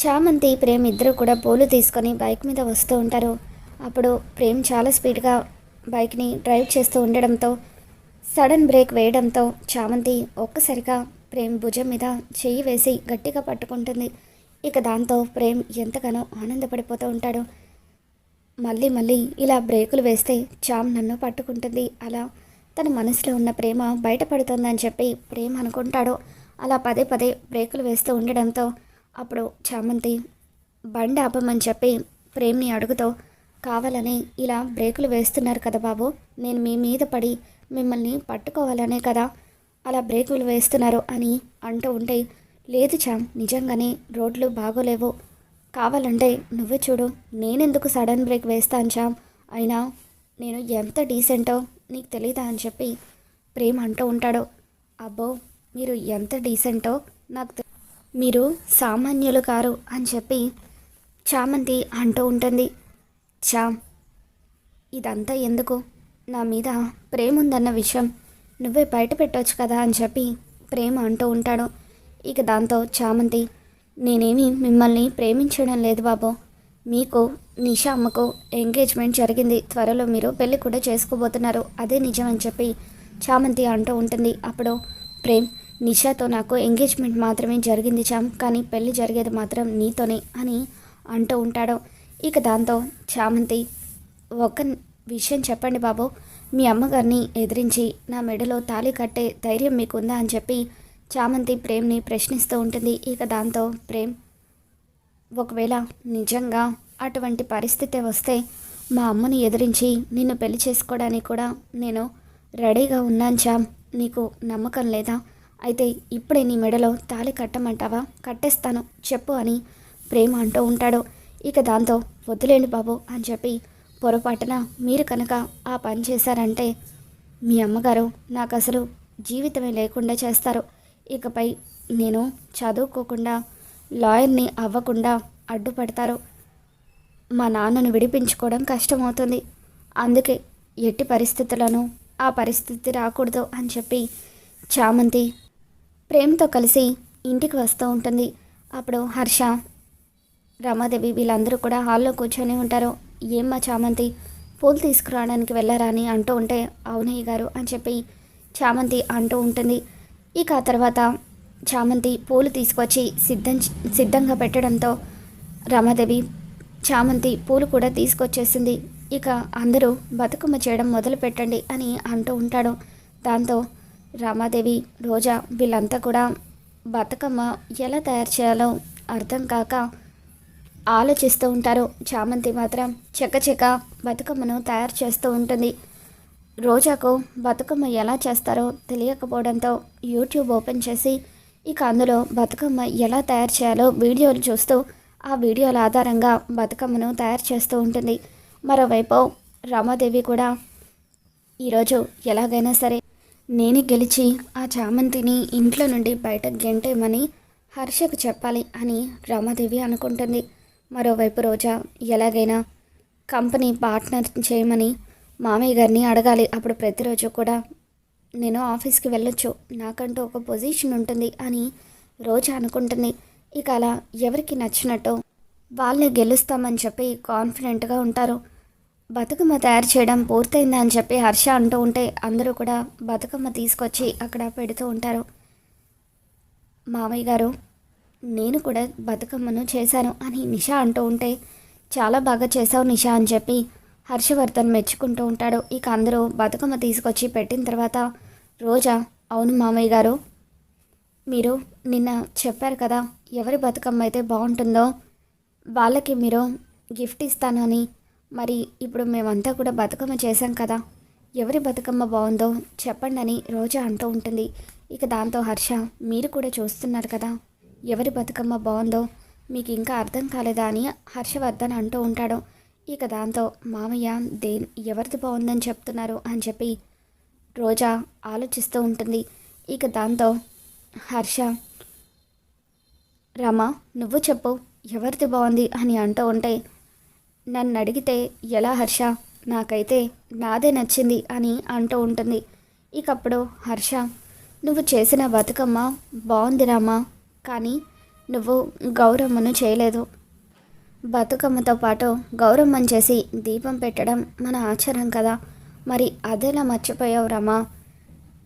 చామంతి ప్రేమ్ ఇద్దరు కూడా పూలు తీసుకొని బైక్ మీద వస్తూ ఉంటారు. అప్పుడు ప్రేమ్ చాలా స్పీడ్గా బైక్ని డ్రైవ్ చేస్తూ ఉండడంతో సడన్ బ్రేక్ వేయడంతో చామంతి ఒక్కసారిగా ప్రేమ్ భుజం మీద చెయ్యి వేసి గట్టిగా పట్టుకుంటుంది. ఇక దాంతో ప్రేమ్ ఎంతగానో ఆనందపడిపోతూ ఉంటాడు. మళ్ళీ మళ్ళీ ఇలా బ్రేకులు వేస్తే చామ్ నన్ను పట్టుకుంటుంది. అలా తన మనసులో ఉన్న ప్రేమ బయటపడుతుందని చెప్పి ప్రేమ్ అనుకుంటాడు. అలా పదే పదే బ్రేకులు వేస్తూ ఉండడంతో అప్పుడు చామంతి బండి ఆపమని చెప్పి ప్రేమ్ని అడుగుతూ కావాలని ఇలా బ్రేకులు వేస్తున్నారు కదా బాబు నేను మీ మీద పడి మిమ్మల్ని పట్టుకోవాలనే కదా అలా బ్రేకులు వేస్తున్నారు అని అంటూ ఉంటే లేదు చామ్ నిజంగానే రోడ్లు బాగోలేవు. కావాలంటే నువ్వే చూడు నేనెందుకు సడన్ బ్రేక్ వేస్తాను చామ్ అయినా నేను ఎంత డీసెంటో నీకు తెలీదా? అని చెప్పి ప్రేమ అంటూ ఉంటాడు. అబ్బో మీరు ఎంత డీసెంటో నాకు మీరు సామాన్యులు కారు అని చెప్పి చామంతి అంటూ ఉంటుంది. చామ్ ఇదంతా ఎందుకు? నా మీద ప్రేమ ఉందన్న విషయం నువ్వే బయట పెట్టవచ్చు కదా అని చెప్పి ప్రేమ అంటూ ఉంటాడు. ఇక దాంతో చామంతి నేనేమి మిమ్మల్ని ప్రేమించడం లేదు బాబు. మీకు నిషా అమ్మకు ఎంగేజ్మెంట్ జరిగింది. త్వరలో మీరు పెళ్ళి కూడా చేసుకోబోతున్నారు. అదే నిజం అని చెప్పి చామంతి అంటూ ఉంటుంది. అప్పుడు ప్రేమ్ నిషాతో నాకు ఎంగేజ్మెంట్ మాత్రమే జరిగింది చామ్ కానీ పెళ్ళి జరిగేది మాత్రం నీతోనే అని అంటూ ఉంటాడు. ఇక దాంతో చామంతి ఒక విషయం చెప్పండి బాబు. మీ అమ్మగారిని ఎదిరించి నా మెడలో తాళి కట్టే ధైర్యం మీకుందా అని చెప్పి చామంతి ప్రేమ్ని ప్రశ్నిస్తూ ఉంటుంది. ఇక దాంతో ప్రేమ్ ఒకవేళ నిజంగా అటువంటి పరిస్థితి వస్తే మా అమ్మని ఎదిరించి నిన్ను పెళ్ళి చేసుకోవడానికి కూడా నేను రెడీగా ఉన్నాను చామ్ నీకు నమ్మకం లేదా? అయితే ఇప్పుడే నీ మెడలో తాళి కట్టమంటావా? కట్టేస్తాను చెప్పు అని ప్రేమ అంటూ ఉంటాడు. ఇక దాంతో వద్దులేండి బాబు అని చెప్పి పొరపాటున మీరు కనుక ఆ పని చేశారంటే మీ అమ్మగారు నాకు అసలు జీవితమే లేకుండా చేస్తారు. ఇకపై నేను చదువుకోకుండా లాయర్ని అవ్వకుండా అడ్డుపడతారు. మా నాన్నను విడిపించుకోవడం కష్టమవుతుంది. అందుకే ఎట్టి పరిస్థితులను ఆ పరిస్థితి రాకూడదు అని చెప్పి చామంతి ప్రేమతో కలిసి ఇంటికి వస్తూ ఉంటుంది. అప్పుడు హర్ష రమాదేవి వీళ్ళందరూ కూడా హాల్లో కూర్చొని ఉంటారు. ఏమ్మా చామంతి పూలు తీసుకురావడానికి వెళ్ళారా అని అంటూ ఉంటే అవునయ్య గారు అని చెప్పి చామంతి అంటూ ఉంటుంది. ఇక ఆ తర్వాత చామంతి పూలు తీసుకొచ్చి సిద్ధం సిద్ధంగా పెట్టడంతో రమాదేవి చామంతి పూలు కూడా తీసుకొచ్చేసింది. ఇక అందరూ బతుకమ్మ చేయడం మొదలు పెట్టండి అని అంటూ ఉంటాడు. దాంతో రామాదేవి రోజా వీళ్ళంతా కూడా బతుకమ్మ ఎలా తయారు చేయాలో అర్థం కాక ఆలోచిస్తూ ఉంటారు. చామంతి మాత్రం చెక్కచెక్క బతుకమ్మను తయారు చేస్తూ ఉంటుంది. రోజాకు బతుకమ్మ ఎలా చేస్తారో తెలియకపోవడంతో యూట్యూబ్ ఓపెన్ చేసి ఇక అందులో బతుకమ్మ ఎలా తయారు చేయాలో వీడియోలు చూస్తూ ఆ వీడియోల ఆధారంగా బతుకమ్మను తయారు చేస్తూ ఉంటుంది. మరోవైపు రమాదేవి కూడా ఈరోజు ఎలాగైనా సరే నేనే గెలిచి ఆ చామంతిని ఇంట్లో నుండి బయటకు గెంటేమని హర్షకు చెప్పాలి అని రమాదేవి అనుకుంటుంది. మరోవైపు రోజా ఎలాగైనా కంపెనీ పార్ట్నర్ చేయమని మామయ్య గారిని అడగాలి. అప్పుడు ప్రతిరోజు కూడా నేను ఆఫీస్కి వెళ్ళొచ్చు. నాకంటూ ఒక పొజిషన్ ఉంటుంది అని రోజా అనుకుంటుంది. ఇక అలా ఎవరికి నచ్చినట్టు వాళ్ళే గెలుస్తామని చెప్పి కాన్ఫిడెంట్గా ఉంటారు. బతుకమ్మ తయారు చేయడం పూర్తయిందా అని చెప్పి హర్ష అంటూ ఉంటే అందరూ కూడా బతుకమ్మ తీసుకొచ్చి అక్కడ పెడుతూ ఉంటారు. మామయ్య గారు నేను కూడా బతుకమ్మను చేశాను అని నిషా అంటూ ఉంటే చాలా బాగా చేసావు నిషా అని చెప్పి హర్షవర్ధన్ మెచ్చుకుంటూ ఉంటాడు. ఇక అందరూ బతుకమ్మ తీసుకొచ్చి పెట్టిన తర్వాత రోజా అవును మామయ్య గారు మీరు నిన్న చెప్పారు కదా ఎవరి బతుకమ్మ అయితే బాగుంటుందో వాళ్ళకి మీరు గిఫ్ట్ ఇస్తాను అని మరి ఇప్పుడు మేమంతా కూడా బతుకమ్మ చేశాం కదా. ఎవరి బతుకమ్మ బాగుందో చెప్పండి అని రోజా అంటూ ఉంటుంది. ఇక దాంతో హర్ష మీరు కూడా చూస్తున్నారు కదా. ఎవరి బతుకమ్మ బాగుందో మీకు ఇంకా అర్థం కాలేదా అని హర్షవర్ధన్ అంటూ ఉంటాడు. ఇక దాంతో మామయ్య దే ఎవరిది బాగుందని చెప్తున్నారు అని చెప్పి రోజా ఆలోచిస్తూ ఉంటుంది. ఇక దాంతో హర్ష రమ నువ్వు చెప్పు ఎవరిది బాగుంది అని అంటూ ఉంటే నన్ను అడిగితే ఎలా హర్ష? నాకైతే నాదే నచ్చింది అని అంటూ ఉంటుంది. ఇకప్పుడు హర్ష నువ్వు చేసిన బతుకమ్మ బాగుంది రామా కానీ నువ్వు గౌరమ్మను చేయలేదు. బతుకమ్మతో పాటు గౌరమ్మను చేసి దీపం పెట్టడం మన ఆచారం కదా. మరి అదేలా మర్చిపోయావు రమా?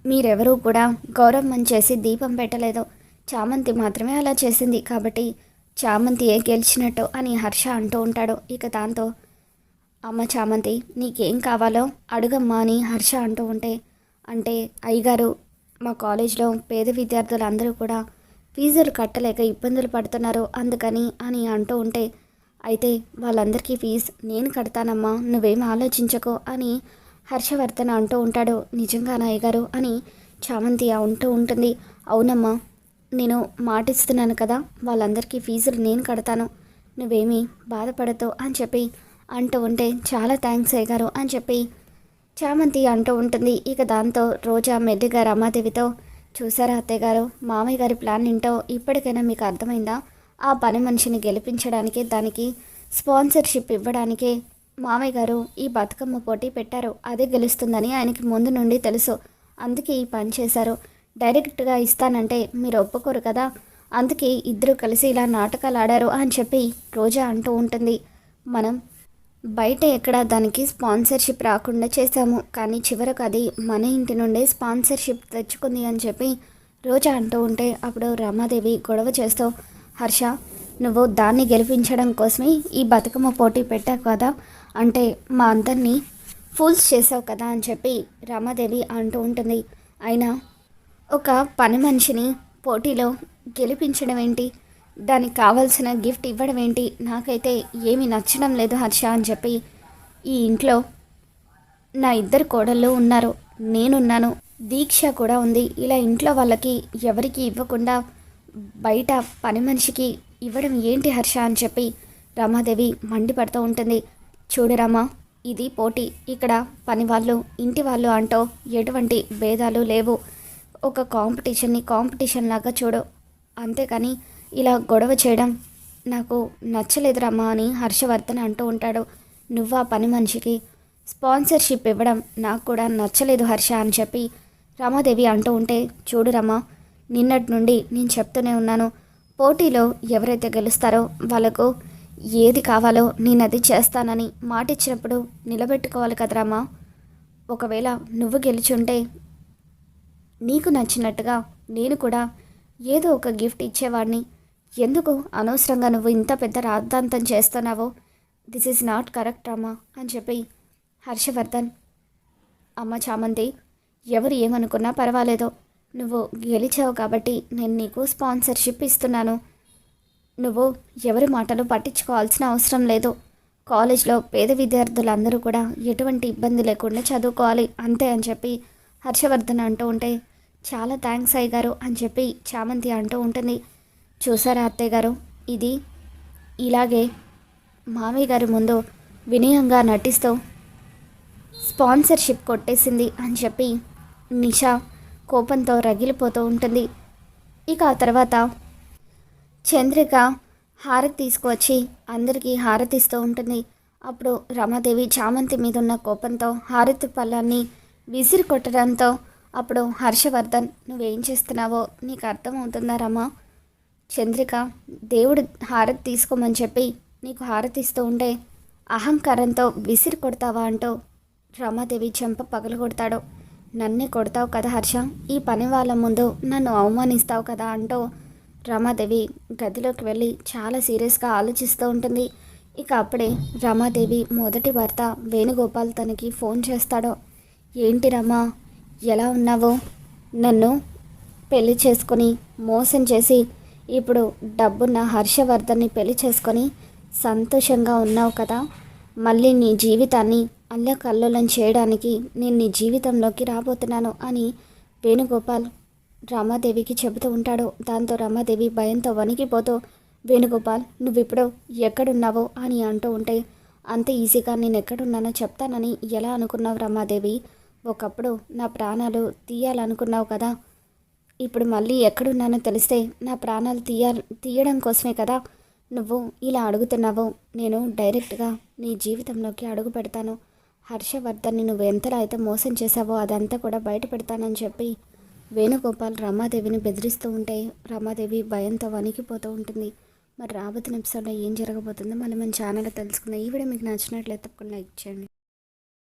మీరెవరూ కూడా గౌరమ్మని చేసి దీపం పెట్టలేదు. చామంతి మాత్రమే అలా చేసింది కాబట్టి చామంతియే గెలిచినట్టు అని హర్ష అంటూ ఉంటాడు. ఇక దాంతో అమ్మ చామంతి నీకేం కావాలో అడుగమ్మా అని హర్ష అంటూ ఉంటే అంటే అయ్యగారు మా కాలేజ్లో పేద విద్యార్థులు అందరూ కూడా ఫీజులు కట్టలేక ఇబ్బందులు పడుతున్నారు అందుకని అని అంటూ ఉంటే అయితే వాళ్ళందరికీ ఫీజు నేను కడతానమ్మా నువ్వేం ఆలోచించకో అని హర్షవర్ధన్ అంటూ ఉంటాడు. నిజంగా అయ్యగారు అని చామంతి అంటూ ఉంటుంది. అవునమ్మా నేను మాటిస్తున్నాను కదా వాళ్ళందరికీ ఫీజులు నేను కడతాను. నువ్వేమీ బాధపడతావు అని చెప్పి అంటూ ఉంటే చాలా థ్యాంక్స్ అయ్యారు అని చెప్పి చామంతి అంటూ ఉంటుంది. ఇక దాంతో రోజా మెల్లిగా రమాదేవితో చూసారా అత్తయ్య గారు? మామయ్య గారి ప్లాన్ ఏంటో ఇప్పటికైనా మీకు అర్థమైందా? ఆ పని మనిషిని గెలిపించడానికి దానికి స్పాన్సర్షిప్ ఇవ్వడానికే మామయ్య గారు ఈ బతుకమ్మ పోటీ పెట్టారు. అదే గెలుస్తుందని ఆయనకి ముందు నుండి తెలుసు. అందుకే ఈ పని చేశారు. డైరెక్ట్గా ఇస్తానంటే మీరు ఒప్పుకోరు కదా. అందుకే ఇద్దరు కలిసి ఇలా నాటకాలు ఆడారు అని చెప్పి రోజా అంటూ ఉంటుంది. మనం బయట ఎక్కడ దానికి స్పాన్సర్షిప్ రాకుండా చేశాము. కానీ చివరకు అది మన ఇంటి నుండే స్పాన్సర్షిప్ తెచ్చుకుంది అని చెప్పి రోజా అంటూ ఉంటే అప్పుడు రమాదేవి గొడవ చేస్తూ హర్ష నువ్వు దాన్ని గెలిపించడం కోసమే ఈ బతుకమ్మ పోటీ పెట్టావు కదా. అంటే మా అందరినీ ఫూల్స్ చేసావు కదా అని చెప్పి రమాదేవి అంటూ ఉంటుంది. అయినా ఒక పని మనిషిని పోటీలో గెలిపించడం ఏంటి? దానికి కావాల్సిన గిఫ్ట్ ఇవ్వడం ఏంటి? నాకైతే ఏమీ నచ్చడం లేదు హర్ష అని చెప్పి ఈ ఇంట్లో నా ఇద్దరు కోడళ్ళు ఉన్నారు. నేనున్నాను. దీక్ష కూడా ఉంది. ఇలా ఇంట్లో వాళ్ళకి ఎవరికి ఇవ్వకుండా బయట పని మనిషికి ఇవ్వడం ఏంటి హర్ష అని చెప్పి రమాదేవి మండిపడుతూ ఉంటుంది. చూడు రమా ఇది పోటీ. ఇక్కడ పని వాళ్ళు ఇంటి వాళ్ళు అంటూ ఎటువంటి భేదాలు లేవు. ఒక కాంపిటీషన్ని కాంపిటీషన్ లాగా చూడు. అంతేకాని ఇలా గొడవ చేయడం నాకు నచ్చలేదురామా అని హర్షవర్ధన్ అంటూ ఉంటాడు. నువ్వు ఆ పని మనిషికి స్పాన్సర్షిప్ ఇవ్వడం నాకు కూడా నచ్చలేదు హర్ష అని చెప్పి రమాదేవి అంటూ ఉంటే చూడు రమా నిన్నటి నుండి నేను చెప్తూనే ఉన్నాను. పోటీలో ఎవరైతే గెలుస్తారో వాళ్ళకు ఏది కావాలో నేను అది చేస్తానని మాట ఇచ్చినప్పుడు నిలబెట్టుకోవాలి కదరామా? ఒకవేళ నువ్వు గెలుచుంటే నీకు నచ్చినట్టుగా నేను కూడా ఏదో ఒక గిఫ్ట్ ఇచ్చేవాడిని. ఎందుకు అనవసరంగా నువ్వు ఇంత పెద్ద రాద్ధాంతం చేస్తున్నావో? దిస్ ఈజ్ నాట్ కరెక్ట్ అమ్మా అని చెప్పి హర్షవర్ధన్ అమ్మ చామంతి ఎవరు ఏమనుకున్నా పర్వాలేదు. నువ్వు గెలిచావు కాబట్టి నేను నీకు స్పాన్సర్షిప్ ఇస్తున్నాను. నువ్వు ఎవరి మాటలు పట్టించుకోవాల్సిన అవసరం లేదు. కాలేజ్లో పేద విద్యార్థులందరూ కూడా ఎటువంటి ఇబ్బంది లేకుండా చదువుకోవాలి అంతే అని చెప్పి హర్షవర్ధన్ అంటూ ఉంటే చాలా థ్యాంక్స్ అయ్యగారు అని చెప్పి చామంతి అంటూ ఉంటుంది. చూసారా అత్తయ్య గారు ఇది ఇలాగే మామయ్య గారి ముందు వినయంగా నటిస్తూ స్పాన్సర్షిప్ కొట్టేసింది అని చెప్పి నిషా కోపంతో రగిలిపోతూ ఉంటుంది. ఇక ఆ తర్వాత చంద్రిక హారతి తీసుకువచ్చి అందరికీ హారతి ఇస్తూ ఉంటుంది. అప్పుడు రమాదేవి చామంతి మీద ఉన్న కోపంతో హారతి పళ్ళాన్ని విసిరి కొట్టడంతో అప్పుడు హర్షవర్ధన్ నువ్వేం చేస్తున్నావో? నీకు అర్థమవుతుందా రమా? చంద్రిక దేవుడు హారతి తీసుకోమని చెప్పి నీకు హారతి ఇస్తూ ఉంటే అహంకారంతో విసిరి కొడతావా అంటూ రమాదేవి చెంప పగలు కొడతాడు. నన్నే కొడతావు కదా హర్ష? ఈ పని వాళ్ళ ముందు నన్ను అవమానిస్తావు కదా అంటూ రమాదేవి గదిలోకి వెళ్ళి చాలా సీరియస్గా ఆలోచిస్తూ ఉంటుంది. ఇక అప్పుడే రమాదేవి మొదటి భర్త వేణుగోపాల్ తనకి ఫోన్ చేస్తాడో. ఏంటి రమా? ఎలా ఉన్నావు? నన్ను పెళ్ళి చేసుకొని మోసం చేసి ఇప్పుడు డబ్బున్న హర్షవర్ధన్ని పెళ్ళి చేసుకొని సంతోషంగా ఉన్నావు కదా? మళ్ళీ నీ జీవితాన్ని అల్లకల్లోలం చేయడానికి నేను నీ జీవితంలోకి రాబోతున్నాను అని వేణుగోపాల్ రమాదేవికి చెబుతూ ఉంటాడు. దాంతో రమాదేవి భయంతో వణికిపోతూ వేణుగోపాల్ నువ్విప్పుడు ఎక్కడున్నావో? అని అంటూ ఉంటే అంత ఈజీగా నేను ఎక్కడున్నానో చెప్తానని ఎలా అనుకున్నావు రమాదేవి? ఒకప్పుడు నా ప్రాణాలు తీయాలనుకున్నావు కదా. ఇప్పుడు మళ్ళీ ఎక్కడున్నానో తెలిస్తే నా ప్రాణాలు తీయ తీయడం కోసమే కదా నువ్వు ఇలా అడుగుతున్నావు. నేను డైరెక్ట్గా నీ జీవితంలోకి అడుగు పెడతాను. హర్షవర్ధన్ని నువ్వు ఎంతలా అయితే మోసం చేశావో అదంతా కూడా బయట పెడతానని చెప్పి వేణుగోపాల్ రమాదేవిని బెదిరిస్తూ ఉంటే రమాదేవి భయంతో వణికిపోతూ ఉంటుంది. మరి రాబోతున్న ఎపిసోడ్లో ఏం జరగబోతుందో మళ్ళీ మన ఛానల్లో తెలుసుకుందాం. ఈ వీడియో మీకు నచ్చినట్లయితే తప్పకుండా లైక్ చేయండి.